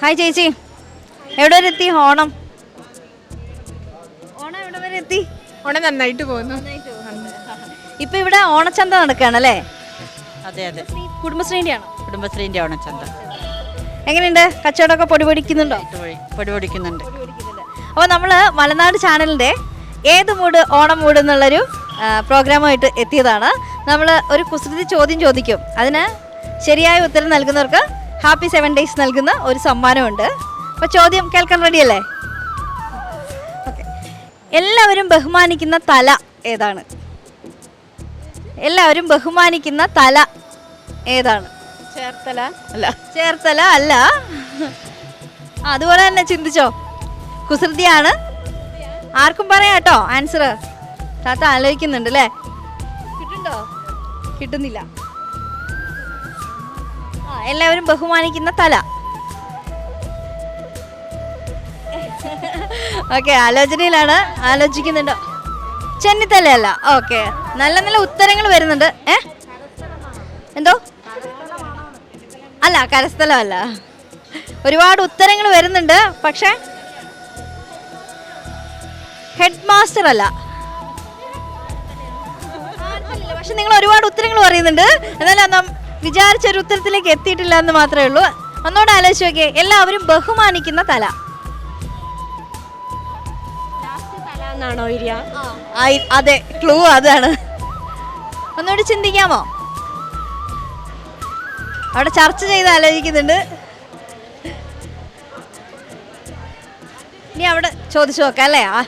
Hi ചേച്ചി. എവിടെ വരെ എത്തി? ഓണം. ഓണം എവിടെ വരെ എത്തി? ഓണം നന്നായിട്ട് പോകുന്നു. ഇപ്പൊ ഇവിടെ ഓണച്ചന്ത നടക്കുകയാണ് അല്ലേ? അതെ അതെ. കുടുംബശ്രീന്റെ ആണോ കുടുംബശ്രീന്റെ ഓണച്ചന്ത. എങ്ങനെയുണ്ട്? കച്ചവടമൊക്കെ പൊടി പൊടിക്കുന്നുണ്ടോ? അപ്പൊ പൊടി പൊടിക്കുന്നുണ്ട്. അപ്പോൾ നമ്മൾ മലനാട് ചാനലിന്റെ ഏത് മൂട് ഓണം മൂട് എന്നുള്ളൊരു പ്രോഗ്രാമായിട്ട് എത്തിയതാണ്. നമ്മൾ ഒരു കുസൃതി ചോദ്യം ചോദിക്കും. അതിന് ശരിയായ ഉത്തരം നൽകുന്നവർക്ക് ഹാപ്പി സെവൻ ഡേയ്സ് നൽകുന്ന ഒരു സമ്മാനമുണ്ട്. അപ്പോൾ ചോദ്യം കേൾക്കാൻ റെഡിയല്ലേ? ഓക്കെ. എല്ലാവരും ബഹുമാനിക്കുന്ന തല ഏതാണ്? എല്ലാവരും ബഹുമാനിക്കുന്ന തല ഏതാണ്? ചേർത്തല അല്ല. ചേർത്തല അല്ല. അതുപോലെ തന്നെ ചിന്തിച്ചോ? കുസൃതിയാണ്. ആർക്കും പറയാം കേട്ടോ ആൻസർ താത്ത ആലോചിക്കുന്നുണ്ട് അല്ലേ? കിട്ടുന്നില്ല. എല്ലാവരും ബഹുമാനിക്കുന്ന തല. ഓക്കെ ആലോചനയിലാണ്. ആലോചിക്കുന്നുണ്ടോ. ചെന്നിത്തലയല്ല. ഓക്കെ നല്ല നല്ല ഉത്തരങ്ങൾ വരുന്നുണ്ട്. ഏ? എന്തോ? അല്ല കരസ്ഥലമല്ല. ഒരുപാട് ഉത്തരങ്ങൾ വരുന്നുണ്ട്. പക്ഷേ ഹെഡ് മാസ്റ്റർ അല്ല പക്ഷെ നിങ്ങൾ ഒരുപാട് ഉത്തരങ്ങൾ പറയുന്നുണ്ട്. എന്നാലും വിചാരിച്ച ഒരു ഉത്തരത്തിലേക്ക് എത്തിയിട്ടില്ല എന്ന് മാത്രമേ ഉള്ളൂ. ഒന്നുകൂടെ ആലോചിച്ച് നോക്കിയേ എല്ലാവരും ബഹുമാനിക്കുന്ന തല. എന്നാണോ ഇരിയ? അതെ ക്ലൂ അതാണ്. ഒന്നുകൂടി ചിന്തിക്കാമോ? അവിടെ ചർച്ച ചെയ്ത് ആലോചിക്കുന്നുണ്ട്. ഇനി അവിടെ ചോദിച്ചു നോക്കാം അല്ലേ? ആ.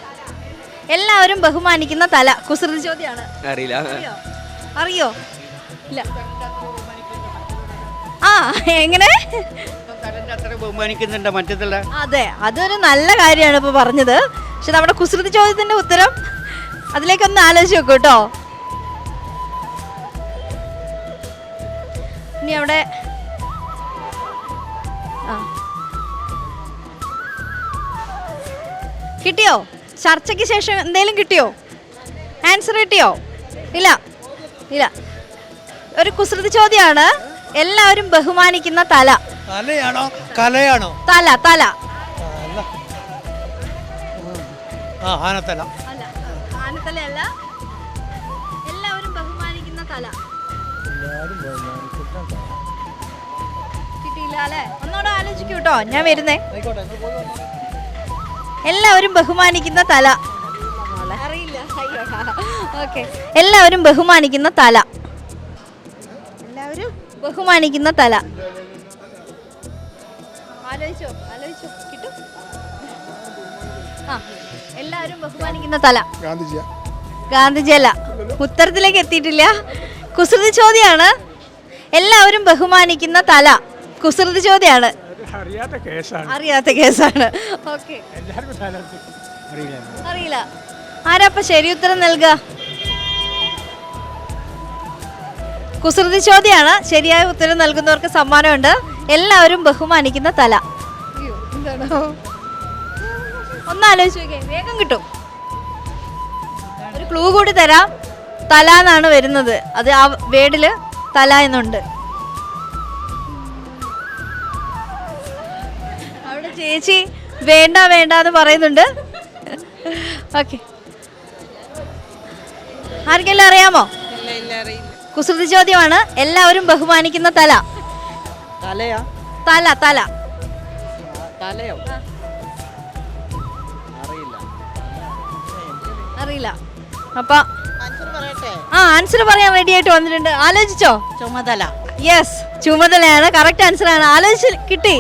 എല്ലാവരും ബഹുമാനിക്കുന്ന തല. കുസൃതി ചോദ്യമാണ്. അറിയില്ല. അറിയോ? അറിയോ? ഇല്ല. ആ എങ്ങനെ? അത്ര ബഹുമാനിക്കുന്നുണ്ട് അതെ അതൊരു നല്ല കാര്യമാണ് ഇപ്പൊ പറഞ്ഞത്. പക്ഷെ നമ്മുടെ കുസൃതി ചോദ്യത്തിന്റെ ഉത്തരം അതിലേക്കൊന്ന് ആലോചിച്ച് നോക്കൂ കേട്ടോ. ഇനി അവിടെ ആ. കിട്ടിയോ? ചർച്ചയ്ക്ക് ശേഷം എന്തേലും കിട്ടിയോ? ആൻസർ കിട്ടിയോ? ഇല്ല ഇല്ല. ഒരു കുസൃതി ചോദ്യമാണ്. എല്ലാവരും ബഹുമാനിക്കുന്ന തല. തലയാണോ? കലയാണോ? തല തല. ആ ആനത്തല. അല്ല ആനത്തലയല്ല. എല്ലാവരും ബഹുമാനിക്കുന്ന തല. കിട്ടിയില്ല അല്ലേ? ഒന്നോടെ ആലോചിക്കൂ കേട്ടോ ഞാൻ വരുന്നേ. എല്ലാവരും ബഹുമാനിക്കുന്ന തല. അറിയില്ല ഓക്കെ. എല്ലാവരും ബഹുമാനിക്കുന്ന തല. ബഹുമാനിക്കുന്ന തല. ആലോചിച്ചോ ആലോചിച്ചോ. കിട്ടും. ആ എല്ലാവരും ബഹുമാനിക്കുന്ന തല. ഗാന്ധിജിയ. ഗാന്ധിജി അല്ല ഉത്തരത്തിലേക്ക് എത്തിയിട്ടില്ല. കുസൃതി ചോദ്യമാണ് എല്ലാവരും ബഹുമാനിക്കുന്ന തല കുസൃതി ചോദ്യമാണ് അറിയാത്ത കേസാണ്. അറിയാത്ത കേസാണ്. ഓക്കെ. അറിയില്ല. അറിയില്ല. ആരാപ്പ ശരി ഉത്തരം നൽകുക കുസൃതി ചോദ്യമാണ് ശരിയായ ഉത്തരം നൽകുന്നവർക്ക് സമ്മാനമുണ്ട്. എല്ലാവരും ബഹുമാനിക്കുന്ന തല. ഒന്ന് ആലോചിച്ച് നോക്കിയേ വേഗം കിട്ടും. ഒരു ക്ലൂ കൂടി തരാം. തല എന്നാണ് വരുന്നത്. അത് ആ വേടിൽ തല എന്നുണ്ട്. അവിടെ ചേച്ചി വേണ്ട വേണ്ട എന്ന് പറയുന്നുണ്ട്. ഓക്കെ. ആർക്കെല്ലാം അറിയാമോ? ഇല്ല ഇല്ല അറിയില്ല. കുസൃതി ചോദ്യമാണ്. എല്ലാവരും ബഹുമാനിക്കുന്ന തല. തലയാ? തല തല. തലയോ? അറിയില്ല. അപ്പൊ ആ ആൻസർ പറയാൻ റെഡി ആയിട്ട് വന്നിട്ടുണ്ട്. ആലോചിച്ചോ? ചുമതല. യെസ് ചുമതലയാണ്. കറക്റ്റ് ആൻസർ ആണ്. ആലോചിച്ച് കിട്ടി.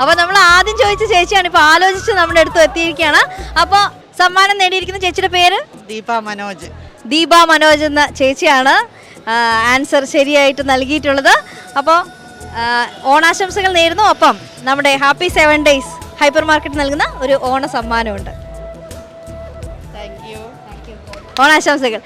അപ്പൊ നമ്മൾ ആദ്യം ചോദിച്ച ചേച്ചിയാണ് ഇപ്പൊ ആലോചിച്ച് നമ്മുടെ അടുത്ത് എത്തിയിരിക്കുകയാണ് അപ്പൊ സമ്മാനം നേടിയിരിക്കുന്ന ചേച്ചിയുടെ പേര്? ദീപ മനോജ്. ദീപ മനോജ് എന്ന ചേച്ചിയാണ് ആൻസർ ശരിയായിട്ട് നൽകിയിട്ടുള്ളത്. അപ്പോൾ ഓണാശംസകൾ നേരുന്നു. ഒപ്പം നമ്മുടെ happy seven days hyper market നൽകുന്ന ഒരു ഓണ സമ്മാനമുണ്ട് ഓണാശംസകൾ.